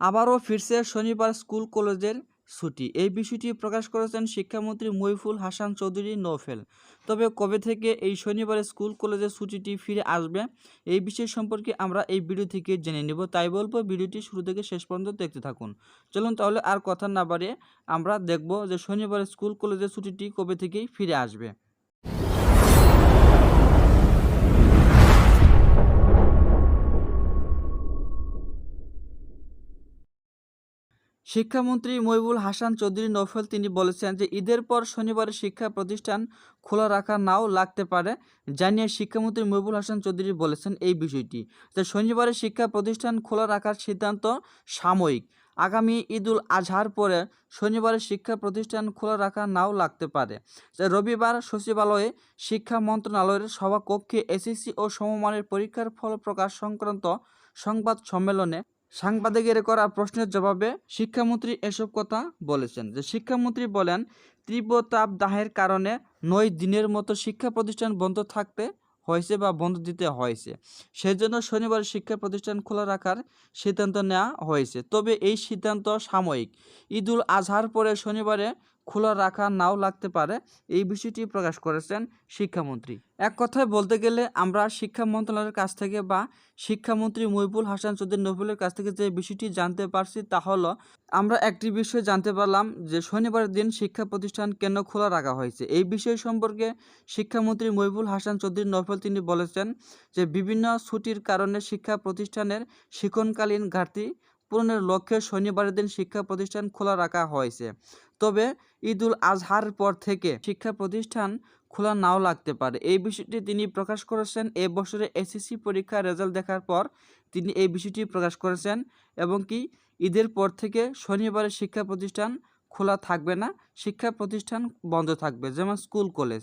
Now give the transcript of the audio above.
আবারও ফিরছে শনিবার স্কুল কলেজের ছুটি। এই বিষয়টি প্রকাশ করেছেন শিক্ষামন্ত্রী মইফুল হাসান চৌধুরী নৌফেল তবে কবে থেকে এই শনিবার স্কুল কলেজের ছুটিটি ফিরে আসবে, এই বিষয় সম্পর্কে আমরা এই ভিডিও থেকে জেনে নেব। তাই বলব, ভিডিওটি শুরু থেকে শেষ পর্যন্ত দেখতে থাকুন। চলুন তাহলে আর কথা না বাড়িয়ে আমরা দেখব যে শনিবার স্কুল কলেজের ছুটিটি কবে থেকেই ফিরে আসবে। শিক্ষামন্ত্রী মহিবুল হাসান চৌধুরী নৌফেল তিনি বলেছেন যে ঈদের পর শনিবার শিক্ষা প্রতিষ্ঠান খোলা রাখা নাও লাগতে পারে জানিয়ে শিক্ষামন্ত্রী মহিবুল হাসান চৌধুরী বলেছেন এই বিষয়টি। যে শনিবারে শিক্ষা প্রতিষ্ঠান খোলা রাখার সিদ্ধান্ত সাময়িক। আগামী ঈদুল আজহার পরে শনিবারে শিক্ষা প্রতিষ্ঠান খোলা রাখা নাও লাগতে পারে। রবিবার সচিবালয়ে শিক্ষা মন্ত্রণালয়ের সভাকক্ষে এসএসসি ও সমমানের পরীক্ষার ফল প্রকাশ সংক্রান্ত সংবাদ সম্মেলনে সাংবাদিকের করা প্রশ্নের জবাবে শিক্ষামন্ত্রী এসব কথা বলেছেন যে শিক্ষামন্ত্রী বলেন তীব্র তাপ দাহের কারণে নয় দিনের মতো শিক্ষা প্রতিষ্ঠান বন্ধ থাকতে হয়েছে বা বন্ধ দিতে হয়েছে। সেজন্য শনিবার শিক্ষা প্রতিষ্ঠান খোলা রাখার সিদ্ধান্ত নেওয়া হয়েছে। তবে এই সিদ্ধান্ত সাময়িক। ঈদুল আজহার পরে শনিবারে খোলা রাখা নাও লাগতে পারে, এই বিষয়টি প্রকাশ করেছেন শিক্ষামন্ত্রী। এক কথায় বলতে গেলে আমরা শিক্ষা মন্ত্রণালয়ের কাছ থেকে বা শিক্ষামন্ত্রী মহিবুল হাসান চৌধুরী নবুলের কাছ থেকে যে বিষয়টি জানতে পারছি তা হলো, আমরা একটি বিষয় জানতে পারলাম যে শনিবারের দিন শিক্ষা প্রতিষ্ঠান কেন খোলা রাখা হয়েছে। এই বিষয় সম্পর্কে শিক্ষামন্ত্রী মহিবুল হাসান চৌধুরী নফল তিনি বলেছেন যে বিভিন্ন ছুটির কারণে শিক্ষা প্রতিষ্ঠানের শিক্ষণকালীন ঘাটতি পূরণের লক্ষ্যে শনিবারের দিন শিক্ষা প্রতিষ্ঠান খোলা রাখা হয়েছে। তবে ঈদুল আজহার পর থেকে শিক্ষা প্রতিষ্ঠান খোলা নাও লাগতে পারে। এই বিষয়টি তিনি প্রকাশ করেছেন। এ বছরে এসএসসি পরীক্ষার রেজাল্ট দেখার পর তিনি এই বিষয়টি প্রকাশ করেছেন এবং কি ঈদের পর থেকে শনিবারে শিক্ষা প্রতিষ্ঠান খোলা থাকবে না, শিক্ষা প্রতিষ্ঠান বন্ধ থাকবে, যেমন স্কুল, কলেজ।